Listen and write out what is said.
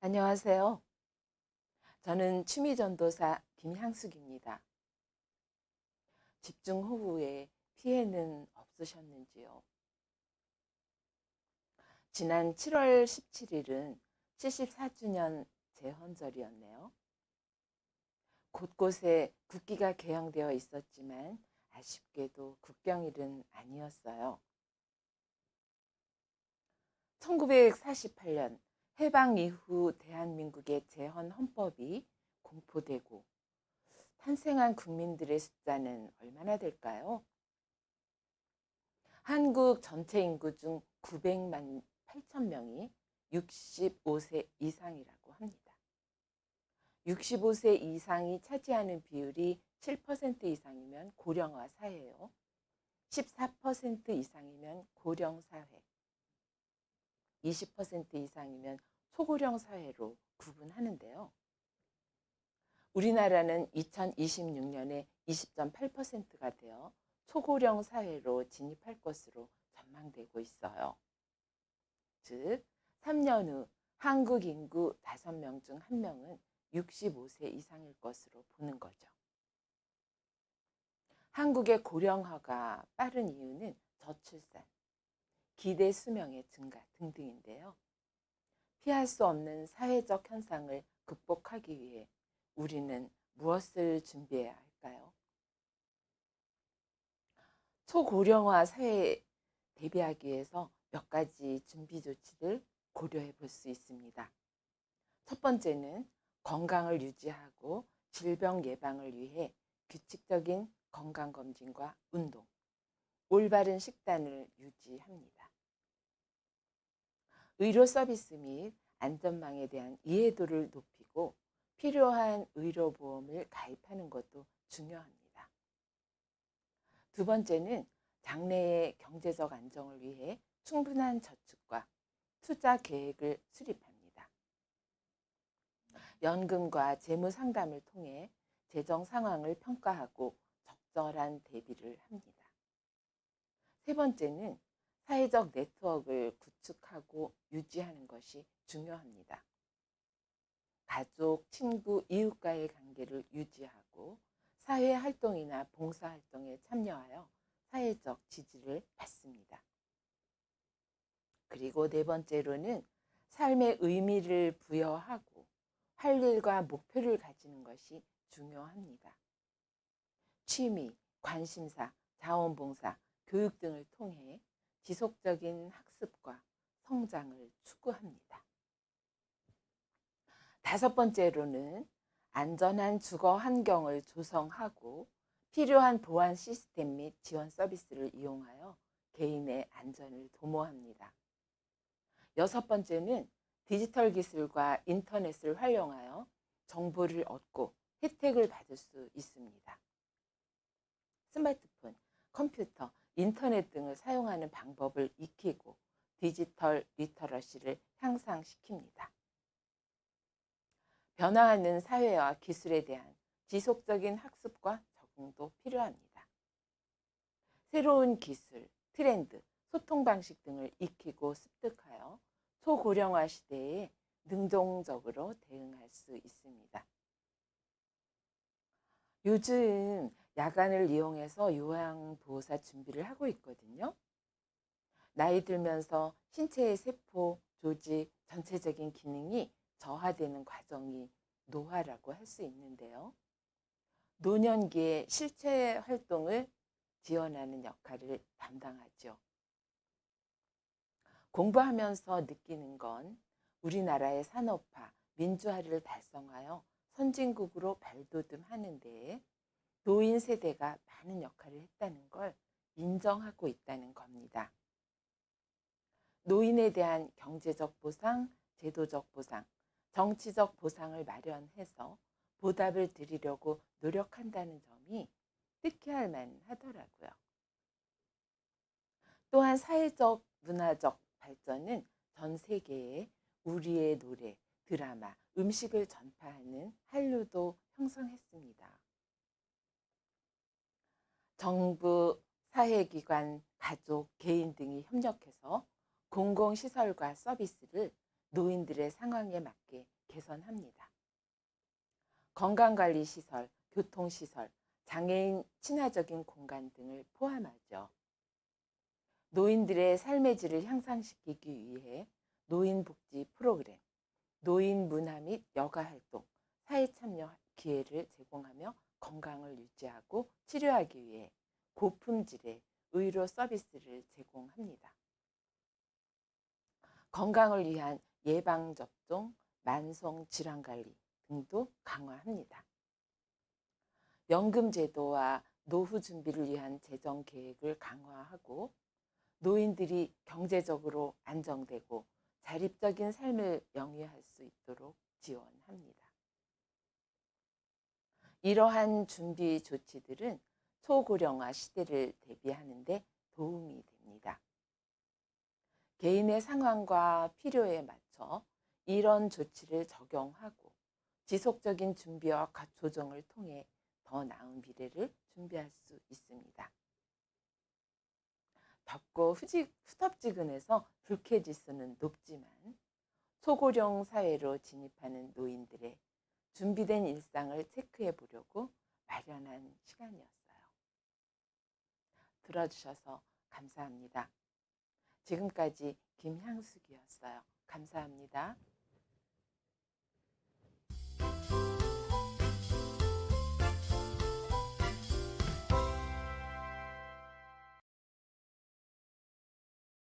안녕하세요. 저는 취미전도사 김향숙입니다. 집중 호우에 피해는 없으셨는지요? 지난 7월 17일은 74주년 재헌절이었네요. 곳곳에 국기가 개영되어 있었지만 아쉽게도 국경일은 아니었어요. 1948년 해방 이후 대한민국의 재헌 헌법이 공포되고 탄생한 국민들의 숫자는 얼마나 될까요? 한국 전체 인구 중 900만 8천 명이 65세 이상이라고 합니다. 65세 이상이 차지하는 비율이 7% 이상이면 고령화 사회요. 14% 이상이면 고령 사회. 20% 이상이면 소고령 사회로 구분하는데요. 우리나라는 2026년에 20.8%가 되어 초고령 사회로 진입할 것으로 전망되고 있어요. 즉, 3년 후 한국 인구 5명 중 1명은 65세 이상일 것으로 보는 거죠. 한국의 고령화가 빠른 이유는 저출산, 기대 수명의 증가 등등인데요. 피할 수 없는 사회적 현상을 극복하기 위해 우리는 무엇을 준비해야 할까요? 초고령화 사회에 대비하기 위해서 몇 가지 준비 조치를 고려해 볼 수 있습니다. 첫 번째는 건강을 유지하고 질병 예방을 위해 규칙적인 건강검진과 운동, 올바른 식단을 유지합니다. 의료 서비스 및 안전망에 대한 이해도를 높이고 필요한 의료보험을 가입하는 것도 중요합니다. 두 번째는 장래의 경제적 안정을 위해 충분한 저축과 투자 계획을 수립합니다. 연금과 재무 상담을 통해 재정 상황을 평가하고 적절한 대비를 합니다. 세 번째는 사회적 네트워크를 구축하고 유지하는 것이 중요합니다. 가족, 친구, 이웃과의 관계를 유지하고 사회 활동이나 봉사 활동에 참여하여 사회적 지지를 받습니다. 그리고 네 번째로는 삶의 의미를 부여하고 할 일과 목표를 가지는 것이 중요합니다. 취미, 관심사, 자원봉사, 교육 등을 통해 지속적인 학습과 성장을 추구합니다. 다섯 번째로는 안전한 주거 환경을 조성하고 필요한 보안 시스템 및 지원 서비스를 이용하여 개인의 안전을 도모합니다. 여섯 번째는 디지털 기술과 인터넷을 활용하여 정보를 얻고 혜택을 받을 수 있습니다. 스마트폰, 컴퓨터, 인터넷 등을 사용하는 방법을 익히고 디지털 리터러시를 향상시킵니다. 변화하는 사회와 기술에 대한 지속적인 학습과 적응도 필요합니다. 새로운 기술, 트렌드, 소통 방식 등을 익히고 습득하여 초고령화 시대에 능동적으로 대응할 수 있습니다. 요즘 야간을 이용해서 요양보호사 준비를 하고 있거든요. 나이 들면서 신체의 세포, 조직, 전체적인 기능이 저하되는 과정이 노화라고 할 수 있는데요. 노년기의 실체 활동을 지원하는 역할을 담당하죠. 공부하면서 느끼는 건 우리나라의 산업화, 민주화를 달성하여 선진국으로 발돋움하는 데 노인 세대가 많은 역할을 했다는 걸 인정하고 있다는 겁니다. 노인에 대한 경제적 보상, 제도적 보상, 정치적 보상을 마련해서 보답을 드리려고 노력한다는 점이 뜻해할 만 하더라고요. 또한 사회적, 문화적 발전은 전 세계에 우리의 노래, 드라마, 음식을 전파하는 한류도 형성했습니다. 정부, 사회기관, 가족, 개인 등이 협력해서 공공시설과 서비스를 노인들의 상황에 맞게 개선합니다. 건강관리시설, 교통시설, 장애인 친화적인 공간 등을 포함하죠. 노인들의 삶의 질을 향상시키기 위해 노인복지 프로그램, 노인 문화 및 여가 활동, 사회 참여 기회를 제공하며 건강을 유지하고 치료하기 위해 고품질의 의료 서비스를 제공합니다. 건강을 위한 예방접종, 만성 질환관리 등도 강화합니다. 연금제도와 노후 준비를 위한 재정 계획을 강화하고 노인들이 경제적으로 안정되고 자립적인 삶을 영위할 수 있도록 지원합니다. 이러한 준비 조치들은 초고령화 시대를 대비하는데 도움이 됩니다. 개인의 상황과 필요에 맞춰 이런 조치를 적용하고 지속적인 준비와 조정을 통해 더 나은 미래를 준비할 수 있습니다. 덥고 후지, 후덥지근해서 불쾌지수는 높지만 초고령 사회로 진입하는 노인들의 준비된 일상을 체크해 보려고 마련한 시간이었어요. 들어주셔서 감사합니다. 지금까지 김향숙이었어요. 감사합니다.